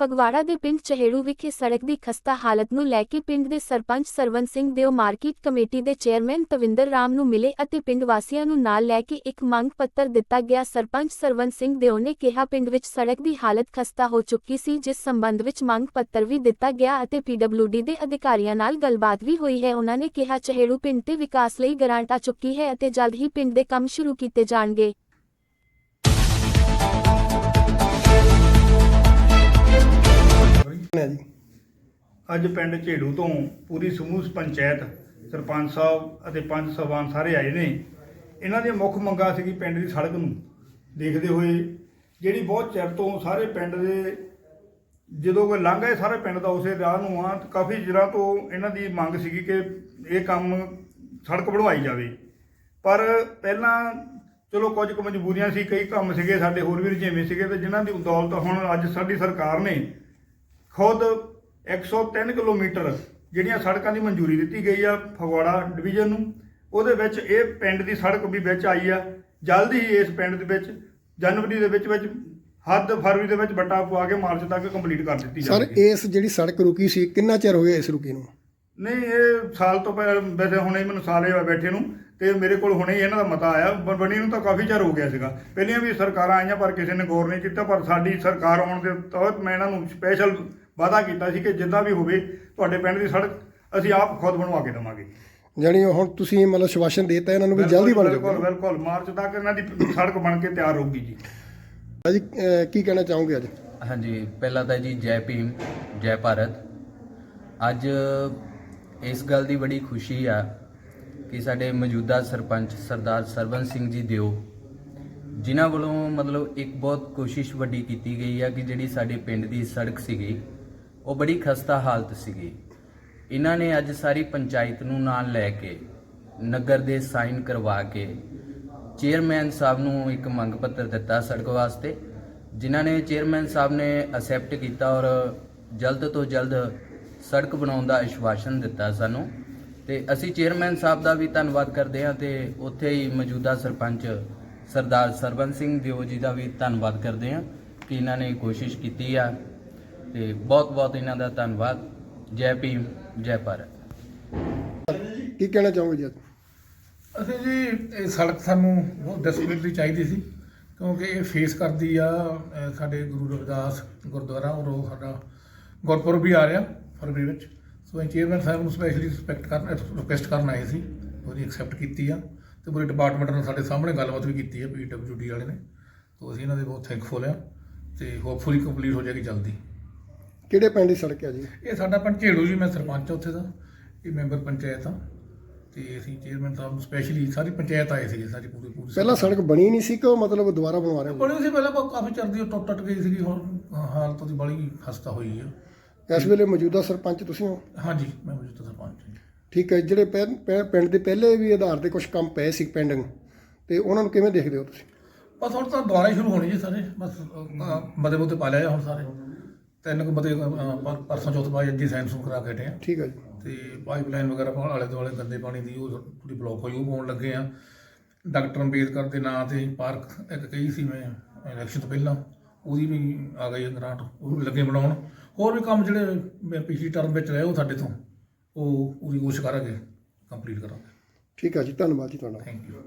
ਫਗਵਾੜਾ ਦੇ ਪਿੰਡ ਚਹੇੜੂ ਵਿਖੇ ਸੜਕ ਦੀ ਖਸਤਾ ਹਾਲਤ ਨੂੰ ਲੈ ਕੇ ਪਿੰਡ ਦੇ ਸਰਪੰਚ ਸਰਵਨ ਸਿੰਘ ਦਿਓ ਮਾਰਕੀਟ ਕਮੇਟੀ ਦੇ ਚੇਅਰਮੈਨ ਤਵਿੰਦਰ ਰਾਮ ਨੂੰ ਮਿਲੇ ਅਤੇ ਪਿੰਡ ਵਾਸੀਆਂ ਨੂੰ ਨਾਲ ਲੈ ਕੇ ਇੱਕ ਮੰਗ ਪੱਤਰ ਦਿੱਤਾ ਗਿਆ। ਸਰਪੰਚ ਸਰਵਨ ਸਿੰਘ ਦਿਓ ਨੇ ਕਿਹਾ, ਪਿੰਡ ਵਿੱਚ ਸੜਕ ਦੀ ਹਾਲਤ ਖਸਤਾ ਹੋ ਚੁੱਕੀ ਸੀ, ਜਿਸ ਸੰਬੰਧ ਵਿੱਚ ਮੰਗ ਪੱਤਰ ਵੀ ਦਿੱਤਾ ਗਿਆ ਅਤੇ ਪੀਡਬਲਯੂਡੀ ਦੇ ਅਧਿਕਾਰੀਆਂ ਨਾਲ ਗੱਲਬਾਤ ਵੀ ਹੋਈ ਹੈ। ਉਹਨਾਂ ਨੇ ਕਿਹਾ, ਚਹੇੜੂ ਪਿੰਡ ਤੇ ਵਿਕਾਸ ਲਈ ਗਰਾਂਟ ਆ ਚੁੱਕੀ ਹੈ ਅਤੇ ਜਲਦ ਹੀ ਪਿੰਡ ਦੇ ਕੰਮ ਸ਼ੁਰੂ ਕੀਤੇ ਜਾਣਗੇ। ਹੈ ਜੀ। ਅੱਜ ਪਿੰਡ ਝੇੜੂ ਤੋਂ ਪੂਰੀ ਸਮੂਹ ਪੰਚਾਇਤ ਸਰਪੰਚ ਸਾਹਿਬ ਅਤੇ ਪੰਜ ਸਭਾਨ ਸਾਰੇ ਆਏ ਨੇ। ਇਹਨਾਂ ਦੀਆਂ ਮੁੱਖ ਮੰਗਾਂ ਸੀਗੀ ਪਿੰਡ ਦੀ ਸੜਕ ਨੂੰ ਦੇਖਦੇ ਹੋਏ, ਜਿਹੜੀ ਬਹੁਤ ਚਿਰ ਤੋਂ ਸਾਰੇ ਪਿੰਡ ਦੇ ਜਦੋਂ ਕੋਈ ਲੰਘ ਹੈ ਸਾਰੇ ਪਿੰਡ ਦਾ ਉਸੇ ਰਾਹ ਨੂੰ ਆ ਕਾਫੀ ਚਿਰਾਂ ਤੋਂ ਇਹਨਾਂ ਦੀ ਮੰਗ ਸੀਗੀ ਕਿ ਇਹ ਕੰਮ ਸੜਕ ਬਣਵਾਈ ਜਾਵੇ। ਪਰ ਪਹਿਲਾਂ ਚਲੋ ਕੁਝ ਕੁ ਮਜਬੂਰੀਆਂ ਸੀ, ਕਈ ਕੰਮ ਸੀਗੇ ਸਾਡੇ ਹੋਰ ਵੀ ਰੁਝੇਵੇਂ ਸੀਗੇ ਤੇ ਜਿਨ੍ਹਾਂ ਦੀ ਦੌਲਤ ਹੁਣ ਅੱਜ ਸਾਡੀ ਸਰਕਾਰ ਨੇ ਖੁਦ 103 ਕਿਲੋਮੀਟਰ ਜਿਹੜੀਆਂ ਸੜਕਾਂ ਦੀ ਮਨਜ਼ੂਰੀ ਦਿੱਤੀ ਗਈ ਆ ਫਗਵਾੜਾ ਡਿਵੀਜ਼ਨ ਨੂੰ ਉਹਦੇ ਵਿੱਚ ਇਹ ਪਿੰਡ ਦੀ ਸੜਕ ਵੀ ਵਿੱਚ ਆਈ ਆ ਜਲਦੀ ਹੀ ਇਸ ਪਿੰਡ ਦੇ ਵਿੱਚ ਜਨਵਰੀ ਦੇ ਵਿੱਚ ਵਿੱਚ ਹੱਦ ਫਰਵਰੀ ਦੇ ਵਿੱਚ ਬੱਟਾ ਪਵਾ ਕੇ ਮਾਰਚ ਤੱਕ ਕੰਪਲੀਟ ਕਰ ਦਿੱਤੀ ਸਰ ਜਾਵੇਗੀ। ਇਸ ਜਿਹੜੀ ਸੜਕ ਰੁਕੀ ਸੀ ਕਿੰਨਾ ਚਿਰ ਹੋ ਗਿਆ ਇਸ ਰੁਕੀ ਨੂੰ? ਨਹੀਂ ਇਹ ਸਾਲ ਤੋਂ ਪਹਿਲਾਂ ਵੈਸੇ ਹੁਣੇ ਮੈਨੂੰ ਸਾਲੇ ਹੋਏ ਬੈਠੇ ਨੂੰ ਤੇ ਮੇਰੇ ਕੋਲ ਹੁਣੇ ਹੀ ਇਹਨਾਂ ਦਾ ਮਤਾ ਆਇਆ ਬਣੀ ਨੂੰ ਤਾਂ ਕਾਫੀ ਚਿਰ ਹੋ ਗਿਆ ਸੀਗਾ। ਪਹਿਲੀਆਂ ਵੀ ਸਰਕਾਰਾਂ ਆਈਆਂ ਪਰ ਕਿਸੇ ਨੇ ਗੌਰ ਨਹੀਂ ਕੀਤਾ ਪਰ ਸਾਡੀ ਸਰਕਾਰ ਆਉਣ ਦੇ ਤਹਿਤ ਮੈਂ ਇਹਨਾਂ ਨੂੰ ਸਪੈਸ਼ਲ ਵਾਅਦਾ ਕੀਤਾ ਸੀ ਕਿ ਜਿੱਦਾਂ ਵੀ ਹੋਵੇ ਤੁਹਾਡੇ ਪਿੰਡ ਦੀ ਸੜਕ ਅਸੀਂ ਆਪ ਖੁਦ ਬਣਵਾ ਕੇ ਦੇਵਾਂਗੇ। ਜਾਣੀ ਹੁਣ ਤੁਸੀਂ ਮਤਲਬ ਸ਼ਵਾਸ਼ਨ ਦੇਤਾ ਇਹਨਾਂ ਨੂੰ ਵੀ ਜਲਦੀ ਬਣ ਬਿਲਕੁਲ ਜਾਊਗਾ ਬਿਲਕੁਲ ਮਾਰਚ ਤੱਕ ਇਹਨਾਂ ਦੀ ਸੜਕ ਬਣ ਕੇ ਤਿਆਰ ਹੋਊਗੀ ਜੀ। ਜੀ ਕੀ ਕਹਿਣਾ ਚਾਹੋਗੇ ਅੱਜ? ਹਾਂਜੀ ਪਹਿਲਾਂ ਤਾਂ ਜੀ ਜੈ ਭੀਮ ਜੈ ਭਾਰਤ। ਅੱਜ ਇਸ ਗੱਲ ਦੀ ਬੜੀ ਖੁਸ਼ੀ ਆ ਕਿ ਸਾਡੇ ਮੌਜੂਦਾ ਸਰਪੰਚ ਸਰਦਾਰ ਸਰਵਨ ਸਿੰਘ ਜੀ ਦਿਓ, ਜਿਨ੍ਹਾਂ ਵੱਲੋਂ ਮਤਲਬ ਇੱਕ ਬਹੁਤ ਕੋਸ਼ਿਸ਼ ਵੱਡੀ ਕੀਤੀ ਗਈ ਆ ਕਿ ਜਿਹੜੀ ਸਾਡੇ ਪਿੰਡ ਦੀ ਸੜਕ ਸੀਗੀ, ਉਹ ਬੜੀ ਖਸਤਾ ਹਾਲਤ ਸੀਗੀ। ਇਹਨਾਂ ਨੇ ਅੱਜ ਸਾਰੀ ਪੰਚਾਇਤ ਨੂੰ ਨਾਲ ਲੈ ਕੇ, ਨਗਰ ਦੇ ਸਾਈਨ ਕਰਵਾ ਕੇ, ਚੇਅਰਮੈਨ ਸਾਹਿਬ ਨੂੰ ਇੱਕ ਮੰਗ ਪੱਤਰ ਦਿੱਤਾ ਸੜਕ ਵਾਸਤੇ, ਜਿਨ੍ਹਾਂ ਨੇ ਚੇਅਰਮੈਨ ਸਾਹਿਬ ਨੇ ਅਸੈਪਟ ਕੀਤਾ ਔਰ ਜਲਦ ਤੋਂ ਜਲਦ ਸੜਕ ਬਣਾਉਣ ਦਾ ਆਸ਼ਵਾਸਨ ਦਿੱਤਾ ਸਾਨੂੰ ਤੇ ਅਸੀਂ ਚੇਅਰਮੈਨ ਸਾਹਿਬ ਦਾ ਵੀ ਧੰਨਵਾਦ ਕਰਦੇ ਹਾਂ ਤੇ ਉੱਥੇ ਹੀ ਮੌਜੂਦਾ ਸਰਪੰਚ ਸਰਦਾਰ ਸਰਵਨ ਸਿੰਘ ਦਿਓ ਜੀ ਦਾ ਵੀ ਧੰਨਵਾਦ ਕਰਦੇ ਹਾਂ ਕਿ ਇਹਨਾਂ ਨੇ ਕੋਸ਼ਿਸ਼ ਕੀਤੀ ਆ ਤੇ ਬਹੁਤ ਬਹੁਤ ਇਹਨਾਂ ਦਾ ਧੰਨਵਾਦ। ਜੈ ਭੀਮ ਜੈ ਭਾਰਤ। ਕੀ ਕਹਿਣਾ ਚਾਹੋਗੇ ਜੀ ਅਸੀਂ ਜੀ ਇਹ ਸੜਕ ਸਾਨੂੰ ਬਹੁਤ ਡੈਸਪਰੇਟਲੀ ਚਾਹੀਦੀ ਸੀ ਕਿਉਂਕਿ ਇਹ ਫੇਸ ਕਰਦੀ ਆ ਸਾਡੇ ਗੁਰੂ ਰਵਿਦਾਸ ਗੁਰਦੁਆਰਾ ਔਰ ਉਹ ਸਾਡਾ ਗੁਰਪੁਰਬ ਵੀ ਆ ਰਿਹਾ। ਫਰਵਰੀ ਵਿੱਚ। ਸੋ ਅਸੀਂ ਚੇਅਰਮੈਨ ਸਾਹਿਬ ਨੂੰ ਸਪੈਸ਼ਲੀ ਰਿਸਪੈਕਟ ਕਰਨ ਰਿਕੁਐਸਟ ਕਰਨ ਆਏ ਸੀ। ਉਹਦੀ ਐਕਸੈਪਟ ਕੀਤੀ ਆ ਤੇ ਪੂਰੇ ਡਿਪਾਰਟਮੈਂਟ ਨਾਲ ਸਾਡੇ ਸਾਹਮਣੇ ਗੱਲਬਾਤ ਵੀ ਕੀਤੀ ਆ ਪੀਡਬਲਯੂਡੀ ਵਾਲੇ ਨੇ। ਤੋਂ ਅਸੀਂ ਇਹਨਾਂ ਦੇ ਬਹੁਤ ਥੈਂਕਫੁਲ ਆ ਤੇ ਹੋਪਫੁਲੀ ਕੰਪਲੀਟ ਹੋ ਜਾਏਗੀ ਜਲਦੀ। ਕਿਹੜੇ ਪਿੰਡ ਦੀ ਸੜਕ ਹੈ ਜੀ? ਇਹ ਸਾਡਾ ਪਿੰਡ ਝੇੜੂ ਜੀ ਮੈਂ ਸਰਪੰਚ ਆ ਉੱਥੇ ਦਾ। ਇਹ ਮੈਂਬਰ ਪੰਚਾਇਤ ਆ। ਤੇ ਅਸੀਂ ਚੇਅਰਮੈਨ ਸਾਹਿਬ ਨੂੰ ਸਪੈਸ਼ਲੀ ਸਾਰੀ ਪੰਚਾਇਤ ਆਏ ਸੀਗੇ ਸਾਰੀ ਪੂਰੀ ਪੂਰੀ ਪਹਿਲਾਂ ਸੜਕ। ਬਣੀ ਨਹੀਂ ਸੀ ਕਿ ਉਹ ਮਤਲਬ ਦੁਬਾਰਾ ਬਣਵਾ ਰਹੇ ਹੋ? ਬਣੀ ਸੀ ਪਹਿਲਾਂ ਕਾਫੀ ਚਿਰ ਦੀ ਟੁੱਟ ਟੁੱਟ ਗਈ ਸੀਗੀ ਹੁਣ ਹਾਲਤ ਉਹਦੀ ਬੜੀ ਖਸਤਾ ਹੋਈ ਆ। ਇਸ ਵੇਲੇ ਮੌਜੂਦਾ ਸਰਪੰਚ ਤੁਸੀਂ ਹੋ? ਹਾਂਜੀ ਮੈਂ ਮੌਜੂਦਾ ਸਰਪੰਚ ਹਾਂ ਠੀਕ ਹੈ ਜਿਹੜੇ ਪਹਿ- ਪਹਿ- ਪਿੰਡ ਦੇ ਪਹਿਲੇ ਵੀ ਆਧਾਰ ਤੇ ਕੁਝ ਕੰਮ ਪਏ ਸੀ ਪੈਂਡਿੰਗ ਤੇ ਉਹਨਾਂ ਨੂੰ ਕਿਵੇਂ ਦੇਖਦੇ ਹੋ ਤੁਸੀਂ? ਬਸ ਹੁਣ ਤਾਂ ਦੁਬਾਰਾ ਹੀ ਸ਼ੁਰੂ ਹੋਣੀ ਜੀ ਸਾਰੇ ਬਸ ਮਦੇ ਮੁੱਦੇ ਪਾ ਲਿਆ ਹੁਣ ਸਾਰੇ। ਤਿੰਨ ਕੁ ਮਤੇ ਅਹ, ਪਰ- ਪਰਸੋਂ ਚੌਥ ਬਾਅਦ ਜੀ ਸਾਇੰਸ ਨੂੰ ਕਰਾ ਕੇ ਹਟੇ ਆ। ਠੀਕ ਹੈ ਜੀ। ਤੇ ਪਾਈਪਲਾਈਨ ਵਗੈਰਾ ਪਾਉਣ ਆਲੇ ਦੁਆਲੇ ਗੰਦੇ ਪਾਣੀ ਦੀ ਉਹ ਥੋੜੀ ਬਲੌਕ ਹੋਈ ਉਹ ਪਾਉਣ ਲੱਗੇ ਆ। ਡਾਕਟਰ ਅੰਬੇਦਕਰ ਦੇ ਨਾਂ ਤੇ ਪਾਰਕ ਇੱਕ ਕਹੀ ਸੀ ਮੈਂ ਇਲੈਕਸ਼ਨ ਤੋਂ ਪਹਿਲਾਂ। ਉਹਦੀ ਵੀ ਆ ਗਈ ਗ੍ਰਾਂਟ ਉਹ ਵੀ ਲੱਗੇ ਬਣਾਉਣ। ਹੋਰ ਵੀ ਕੰਮ ਜਿਹੜੇ ਮੈਂ ਪਿਛਲੀ ਟਰਮ ਵਿੱਚ ਰਹੇ ਉਹ ਸਾਡੇ ਤੋਂ। ਉਹ ਪੂਰੀ ਕੋਸ਼ਿਸ਼ ਕਰਾਂਗੇ ਕੰਪਲੀਟ ਕਰਾਂਗੇ। ਠੀਕ ਹੈ ਜੀ ਧੰਨਵਾਦ ਜੀ ਤੁਹਾਡਾ। Thank you